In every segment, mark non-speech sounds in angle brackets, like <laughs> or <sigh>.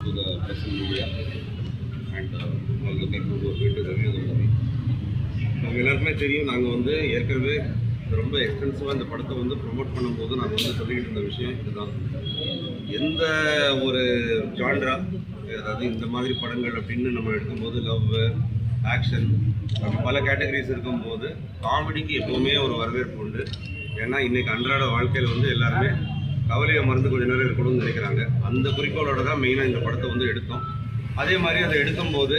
to the Western media. And uh, all the people who are going to review the movie. அவங்க எல்லாருக்குமே தெரியும் நாங்கள் வந்து ஏற்கனவே ரொம்ப எக்ஸ்டென்சிவாக இந்த படத்தை வந்து ப்ரொமோட் பண்ணும்போது நாங்கள் வந்து சொல்லிக்கிட்டு இருந்த விஷயம் இதுதான். எந்த ஒரு ஜான்ரா அதாவது இந்த மாதிரி படங்கள் அப்படின்னு நம்ம எடுக்கும்போது லவ் ஆக்ஷன் அப்படி பல கேட்டகரிஸ் இருக்கும்போது காமெடிக்கு எப்போவுமே ஒரு வரவேற்பு உண்டு. ஏன்னா இன்னைக்கு அன்றாட வாழ்க்கையில் வந்து எல்லாருமே கவலையை மறந்து கொஞ்ச நேரம் இருக்கணும்னு நினைக்கிறாங்க. அந்த குறிக்கோளோட தான் மெயினாக இந்த படத்தை வந்து எடுத்தோம். அதே மாதிரி அதை எடுக்கும்போது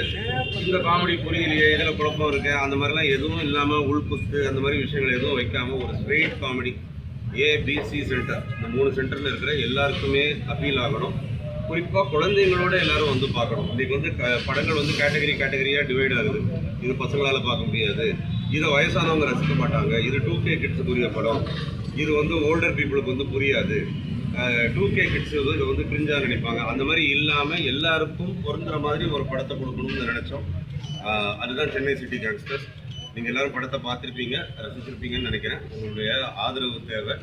இந்த காமெடி புரியலையே இதில் குழப்பம் இருக்கு. அந்த மாதிரிலாம் எதுவும் இல்லாமல் உள்புத்து அந்த மாதிரி விஷயங்கள் எதுவும் வைக்காம ஒரு ஸ்ட்ரெயிட் காமெடி ஏபிசி சென்டர் இந்த மூணு சென்டரில் இருக்கிற எல்லாருக்குமே அப்பீல் ஆகணும். குறிப்பாக குழந்தைங்களோட எல்லாரும் வந்து பார்க்கணும். இன்றைக்கி வந்து க படங்கள் வந்து கேட்டகரி கேட்டகரியாக டிவைட் ஆகுது. இது பசங்களால் பார்க்க முடியாது. இதை வயசானவங்க ரசிக்க மாட்டாங்க. இது டூ கே கிட்ஸுக்குரிய படம். இது வந்து ஓல்டர் பீப்புளுக்கு வந்து புரியாது. டூ கே கிட்ஸ் வந்து இது வந்து கிரிஞ்சாக நினைப்பாங்க. அந்த மாதிரி இல்லாமல் எல்லாருக்கும் பொருந்துற மாதிரி ஒரு படத்தை கொடுக்கணும்னு நினச்சோம். அதுதான் சென்னை சிட்டி கேங்ஸ்டர்ஸ் நீங்கள் எல்லாரும் படத்தை பார்த்துருப்பீங்க ரசிச்சிருப்பீங்கன்னு நினைக்கிறேன். உங்களுடைய ஆதரவு தேவை.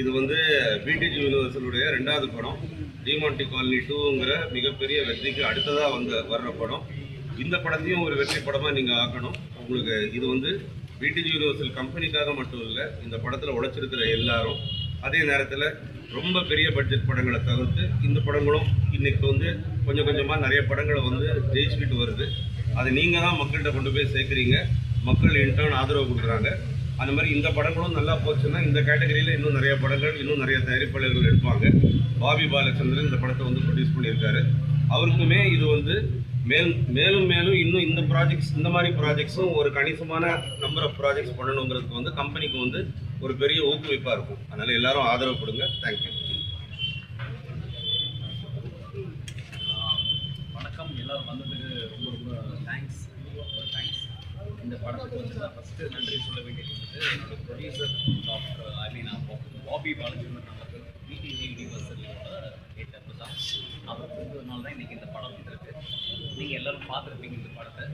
இது வந்து பிடிஜி யூனிவர்சலுடைய ரெண்டாவது படம். டிமாண்டி காலனி டூங்கிற மிகப்பெரிய வெற்றிக்கு அடுத்ததாக வந்து வர்ற படம். இந்த படத்தையும் ஒரு வெற்றி படமாக நீங்கள் ஆக்கணும். உங்களுக்கு இது வந்து பிடிஜி யூனிவர்சல் கம்பெனிக்காக மட்டும் இல்லை இந்த படத்தில் உழைச்சிருக்கிற எல்லாரும் அதே நேரத்தில் ரொம்ப பெரிய பட்ஜெட் படங்களை தவிர்த்து இந்த படங்களும் இன்றைக்கி வந்து கொஞ்சம் கொஞ்சமாக நிறைய படங்களை வந்து ஜெயிச்சுக்கிட்டு வருது. அதை நீங்கள் தான் மக்கள்கிட்ட கொண்டு போய் சேர்க்குறீங்க. மக்கள் இன்டர்ன் ஆதரவு கொடுக்குறாங்க. அந்த மாதிரி இந்த படங்களும் நல்லா போச்சுன்னா இந்த கேட்டகரியில் இன்னும் நிறைய படங்கள் இன்னும் நிறைய தயாரிப்பாளர்கள் எடுப்பாங்க பாபி பாலச்சந்திரன் இந்த படத்தை வந்து ப்ரொடியூஸ் பண்ணியிருக்காரு. அவருக்குமே இது வந்து மேல் மேலும் மேலும் இன்னும் இந்த ப்ராஜெக்ட்ஸ் இந்த மாதிரி ப்ராஜெக்ட்ஸும் ஒரு கணிசமான நம்பர் ஆஃப் ப்ராஜெக்ட்ஸ் பண்ணணுங்கிறதுக்கு வந்து கம்பெனிக்கு வந்து ஒரு பெரிய ஊக்குவிப்பாக இருக்கும். அதனால் எல்லாரும் ஆதரவு கொடுங்க. தேங்க்யூ வணக்கம். எல்லாரும் வந்ததுக்கு ரொம்ப ரொம்ப தேங்க்ஸ் தேங்க்ஸ் இந்த படத்துக்கு வந்து நான் ஃபஸ்ட்டு நன்றி சொல்ல வேண்டியது வந்து என்னோட producer doctor I mean Bobby Balachandran அவர்கள் பிடிஜி யூனிவர்சலியோட ஏற்றது தான் அவர் கொடுத்ததுனால தான் இன்றைக்கி இந்த படம் வந்திருக்கு நீங்கள் எல்லோரும் பார்த்துருப்பீங்க இந்த படத்தை.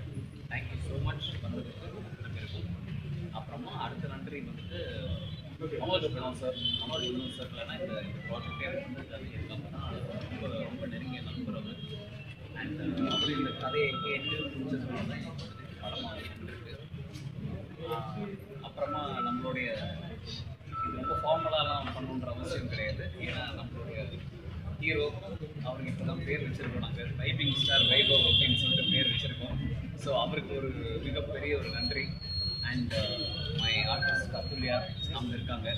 தேங்க்யூ ஸோ மச் வந்ததுக்கு அத்தனை அப்புறமா அடுத்த நன்றி வந்துட்டு மனோஜ் பிரணவ் சார் மனோஜ் பிரணவ் சார் இல்லைன்னா இந்த ப்ராஜெக்டே வந்து ரொம்ப ரொம்ப நெருங்கிய நண்பர் அவர். அண்ட் uh, அவர் இந்த கதையை கேட்டு எங்கே தான் படமாக இருக்கு அப்புறமா நம்மளுடைய இது ரொம்ப ஃபார்மலாலாம் பண்ணணுன்ற அவசியம் கிடையாது. ஏன்னா நம்மளுடைய ஹீரோ அவருக்கு இப்போ தான் பேர் வச்சுருக்கோம் நாங்கள் டைப்பிங் ஸ்டார் வைபவ் அப்படின்னு சொல்லிட்டு பேர் வச்சுருக்கோம். ஸோ அவருக்கு ஒரு மிகப்பெரிய ஒரு நன்றி. அண்ட் மை ஆர்டிஸ்ட் அத்துல்யா அவங்க இருக்காங்க.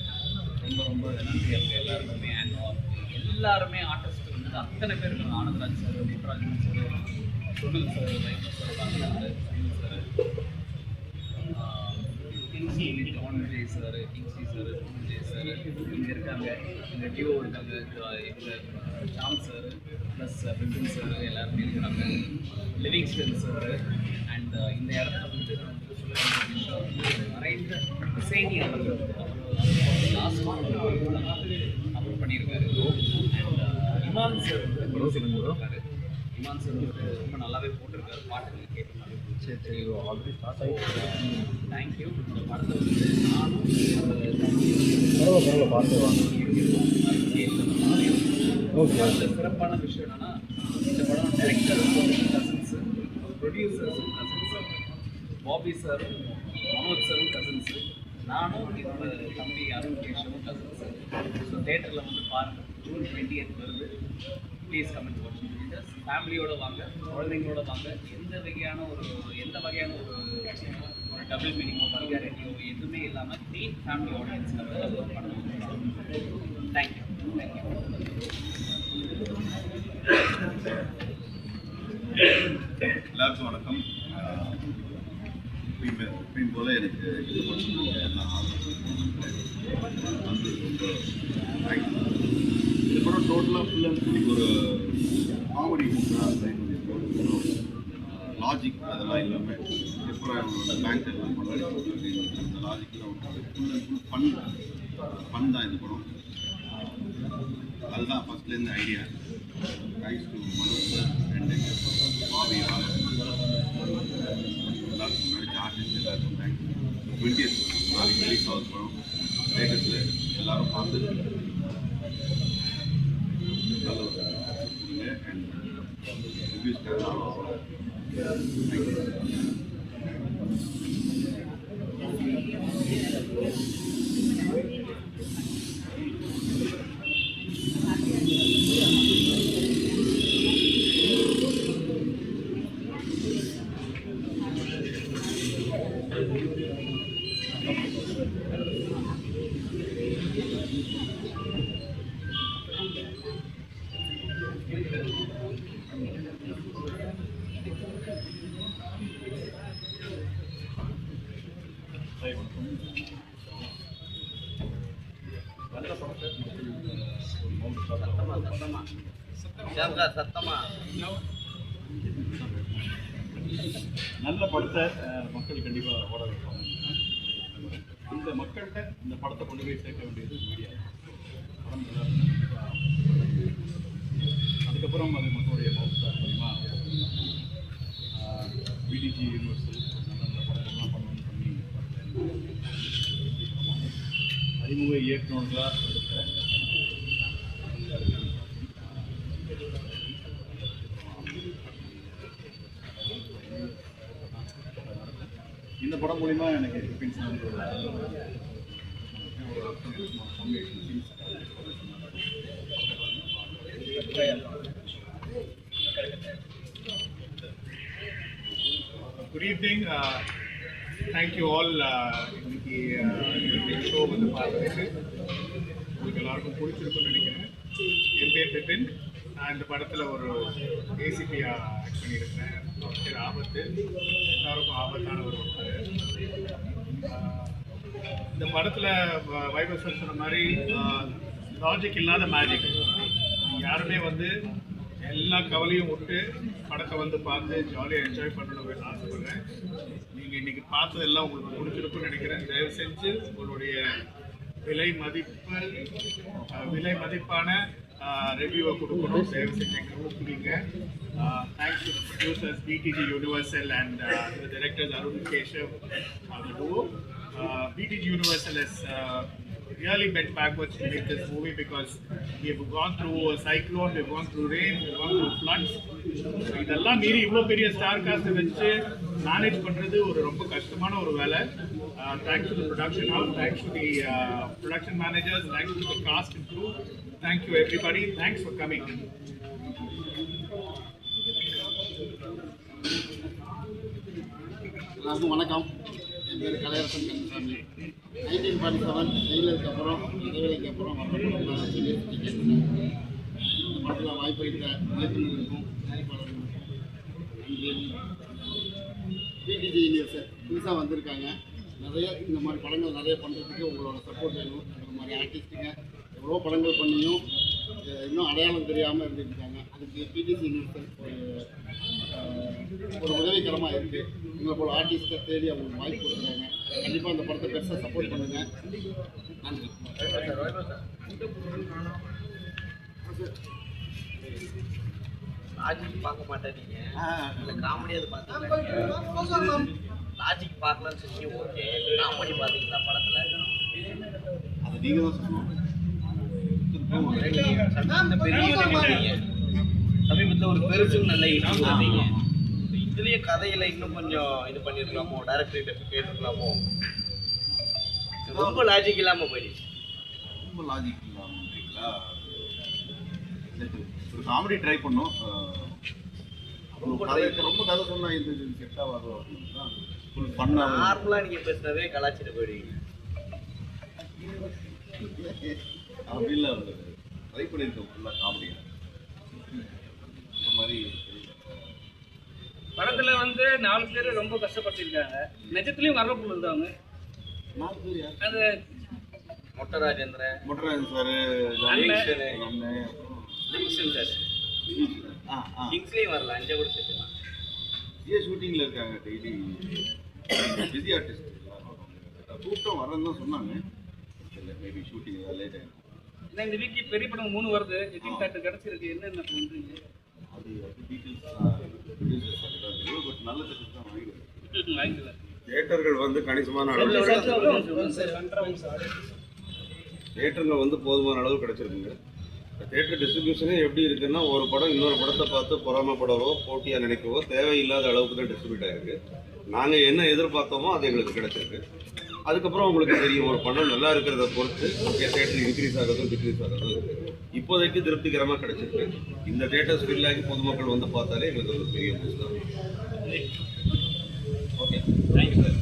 ரொம்ப ரொம்ப நன்றி அவங்க எல்லாருக்குமே. அண்ட் uh, எல்லாருமே ஆர்டிஸ்ட் வந்து அத்தனை பேர் இருக்காங்க Anandraj sir Mutrajan sir Sunil sir Vaibhav sir Sunil sir sir Vijay sir இங்கே இருக்காங்க. இங்கே டிஓ இருக்காங்க. இவங்க Sham sir plus Bibin sir எல்லாருமே இருக்கிறாங்க லிவிங்ஸ்டன் சார் அண்ட் இந்த இடத்துல வந்து நான் வந்து சொல்ல வேண்டிய விஷயம். வந்து மறைந்த இசைனி அவர்கள் அவர் லாஸ்ட் அவர் பண்ணியிருக்காரு. அண்ட் இமான் சார் வந்து இமான் சார் ரொம்ப நல்லாவே போட்டிருக்காரு. பாட்டுகள் கேட்டு சரி சரி ஆல்ரெடி ஸ்டார்ட் ஆகிட்டு தேங்க்யூ இந்த படத்தை வந்து நானும் பரவாயில்ல பார்த்து வாங்க சிறப்பான விஷயம் என்னன்னா இந்த படம் டைரக்டர் கசின்ஸ் ப்ரொடியூசர்ஸும் கசின்ஸ் பாபி சாரும் மனோஜ் சாரும் கசின்ஸ் நானும் தம்பி அருண் கேஷவும் கசின்ஸ் ஸோ தேட்டரில் வந்து பாருங்கள் ஜூன் டுவெண்ட்டி வருது. ப்ளீஸ் கமெண்ட் வாட்ச் ஃபேமிலியோட வாங்க குழந்தைங்களோட வாங்க. எந்த வகையான ஒரு எந்த வகையான ஒரு ஒரு டபுள் மீனிங்கோ வல்காரிட்டியோ எதுவுமே இல்லாமல் க்ளீன் ஃபேமிலி ஆடியன்ஸ்க்காக ஒரு பண்ணுவோம் தேங்க்யூ தேங்க்யூ எல்லாருக்கும் வணக்கம். எப்பயும் போல எனக்கு இது பண்ணுறதுக்கு நான் வந்து ரொம்ப தேங்க்யூ டோட்டலாக ஃபுல் அண்ட் ஃபுல் ஒரு காமெடி மூவியாக லாஜிக் அதெல்லாம் இல்லாமல் எப்போ பேங்க் எல்லாம் கொண்டாடி அந்த லாஜிக்லாம் full and full fun fun தான் இந்த படம். அதுதான் ஃபஸ்ட்லேருந்து idea thanks to Manoj sir and Bobby எல்லாருக்கும் நடிச்ச ஆர்டிஸ்ட் எல்லாருக்கும் தேங்க்ஸ் டுவெண்ட்டி நாளைக்கு ரிலீஸ் ஆகுது படம். தேட்டர்ஸில் எல்லோரும் பார்த்து நல்ல ஒரு சத்தமா சத்தமா? நல்ல படத்தை மக்கள் கண்டிப்பாக ஓட வைப்பாங்க. அந்த மக்கள்கிட்ட இந்த படத்தை கொண்டு போய் சேர்க்க வேண்டியது மீடியா படம் அதுக்கப்புறம் அது மக்களுடைய மவுத்தார் மூலிமா பிடிஜி யூனிவர்சல் நல்ல நல்ல படங்கள்லாம் பண்ணணும்னு பண்ணி அறிமுக இயக்குநர்களாக இருக்கிற இந்த படம் மூலிமா எனக்கு எக்ஸ்பீரியன்ஸ் வந்து good evening thank you all இன்னைக்கு uh, ஷோ வந்து பார்த்துட்டு உங்களுக்கு எல்லாருக்கும் பிடிச்சிருக்கும்னு நினைக்கிறேன். என் பேர் பிபின். நான் இந்த படத்தில் ஒரு ஏசிபியாக ஆக்ட் பண்ணியிருக்கேன் பேர் ஆபத்து. எல்லாருக்கும் ஆபத்தான ஒரு இந்த படத்தில் வைபவ் சார் சொன்ன மாதிரி லாஜிக் இல்லாத மேஜிக் யாருமே வந்து எல்லா கவலையும் விட்டு படத்தை வந்து பார்த்து ஜாலியாக என்ஜாய் பண்ணணும்னு ஆசைப்படுறேன். நீங்கள் இன்றைக்கி பார்த்ததெல்லாம் உங்களுக்கு பிடிச்சிருக்குன்னு நினைக்கிறேன். தயவு செஞ்சு உங்களுடைய விலை மதிப்பு விலை மதிப்பான ரிவ்யூவை கொடுக்கணும் தயவு செஞ்சு எங்களுக்கு கொடுங்க thanks to producers BTG Universal and director Arun Keshav அந்த BTG Universal is really bent backwards to make this movie because we've gone through a cyclone, we've gone through rain, we've gone through floods. இதெல்லாம் மீறி இவ்வளோ பெரிய star cast வச்சு manage பண்ணுறது ஒரு ரொம்ப கஷ்டமான ஒரு வேலை Uh, thanks to the production house, thanks to the uh, production managers, thanks to the cast and crew. Thank you, everybody. Thanks for coming. எல்லாருக்கும் வணக்கம் என் பேர் Kalaiyarasan Kandasamy nineteen forty seven ஜெயிலுக்கு அப்புறம் இடைவேளைக்கு அப்புறம் வர சொல்லி கேட்டிருந்தேன் இந்த படத்தில் வாய்ப்பளித்த இயக்குநர்களுக்கும் தயாரிப்பாளர்களுக்கும் நன்றி பிடிஜி சார் புதுசாக வந்திருக்காங்க நிறைய இந்த மாதிரி படங்கள் நிறைய பண்ணுறதுக்கு உங்களோட சப்போர்ட் வேணும். இந்த மாதிரி ஆர்டிஸ்ட்டுங்க எவ்வளோ படங்கள் பண்ணியும் இன்னும் அடையாளம் தெரியாமல் இருந்துட்டு இருக்காங்க அதுக்கு பிடிசி ஒரு உதவிகரமாக இருக்குது எங்களை போல ஆர்டிஸ்ட்டை தேடி அவங்களுக்கு வாய்ப்பு கொடுக்குறாங்க. கண்டிப்பாக இந்த படத்தை பெருசாக சப்போர்ட் பண்ணுங்கள் நன்றி. பார்க்க மாட்டேன் நீங்க. இந்த காமெடியாவது பார்த்தீங்களா லாஜிக் பார்க்கலன்னு சொல்லி ஓகே காமெடி பார்த்தீங்களா படத்துல. அதை நீங்கள் தான் சொல்லணும் சமீபத்துல ஒரு பெருசு நல்ல hit வந்தீங்க. இதுலயே கதையில இன்னும் கொஞ்சம் இது பண்ணிருக்கலாமோ டைரக்டர் கேட்டிருக்கலாமோ? ரொம்ப லாஜிக் இல்லாம போயிடுச்சு. ரொம்ப லாஜிக் இல்லாமன்றீங்களா? ஒரு காமெடி ட்ரை பண்ணோம். ரொம்ப கதை ரொம்ப கதை சொன்னா இது செட் ஆகாது அப்படின்னா ஃபுல் பண்ணாக நார்மலா நீங்க பேசுனதே கலாச்சிட்டு போயிடுவீங்க. அப்படி இல்லை ட்ரை பண்ணியிருக்கோம் ஃபுல்லாக காமெடியாக இந்த மாதிரி படத்துல வந்து நாலு பேர் ரொம்ப கஷ்டப்பட்டிருக்காங்க. நிஜத்துலயும் வரப்புல இருந்தவங்க நாலு பேர் அது மொட்டை ராஜேந்திரன் சார். அண்ணன். கிங்ஸ்லயும் சார் ஆ ஆ. கிங்ஸ்லயும் வரல அஞ்சு கூட சேர்த்துலாம் இதே ஷூட்டிங்கில் இருக்காங்க டெய்லி. பிஸி ஆர்டிஸ்ட் கூப்பிட்டோம் வரேன்னு தான் சொன்னாங்க. இல்லை மேபி ஷூட்டிங் ஏதாவது லேட் ஆகிடும் ஏன்னா இந்த வீக்கு பெரிய படம் மூணு வருது. எட்டிங் காட்டு கிடைச்சிருக்கு. என்னென்ன பண்றீங்க? அது அது டீட்டெயில்ஸ் பட் நல்ல திட்டத்தை தான் வாங்கிடுவேன் <laughs> வாங்கிக்கலாம் தியேட்டர்கள் வந்து கணிசமான அளவு தியேட்டருங்க வந்து போதுமான அளவு கிடைச்சிருக்குங்க. தேட்டர் டிஸ்ட்ரிபியூஷனே எப்படி இருக்குன்னா ஒரு படம் இன்னொரு படத்தை பார்த்து பொறாமப்படவோ போட்டியாக நினைக்கவோ தேவையில்லாத அளவுக்கு தான் டிஸ்ட்ரிபியூட் ஆயிருக்கு. நாங்கள் என்ன எதிர்பார்த்தோமோ அது எங்களுக்கு கிடைச்சிருக்கு. அதுக்கப்புறம் உங்களுக்கு தெரியும் ஒரு பணம் நல்லா இருக்கிறத பொறுத்து ஓகே தேட்டர் இன்க்ரீஸ் ஆகிறதும் டிக்ரீஸ் ஆகிறதும் இப்போதைக்கு திருப்திகரமாக கிடைச்சிருக்கு. இந்த தேட்டர்ஸ் ஃபில் பொதுமக்கள் வந்து பார்த்தாலே எங்களுக்கு ஒரு பெரிய பூஸ் தான். Okay thank you sir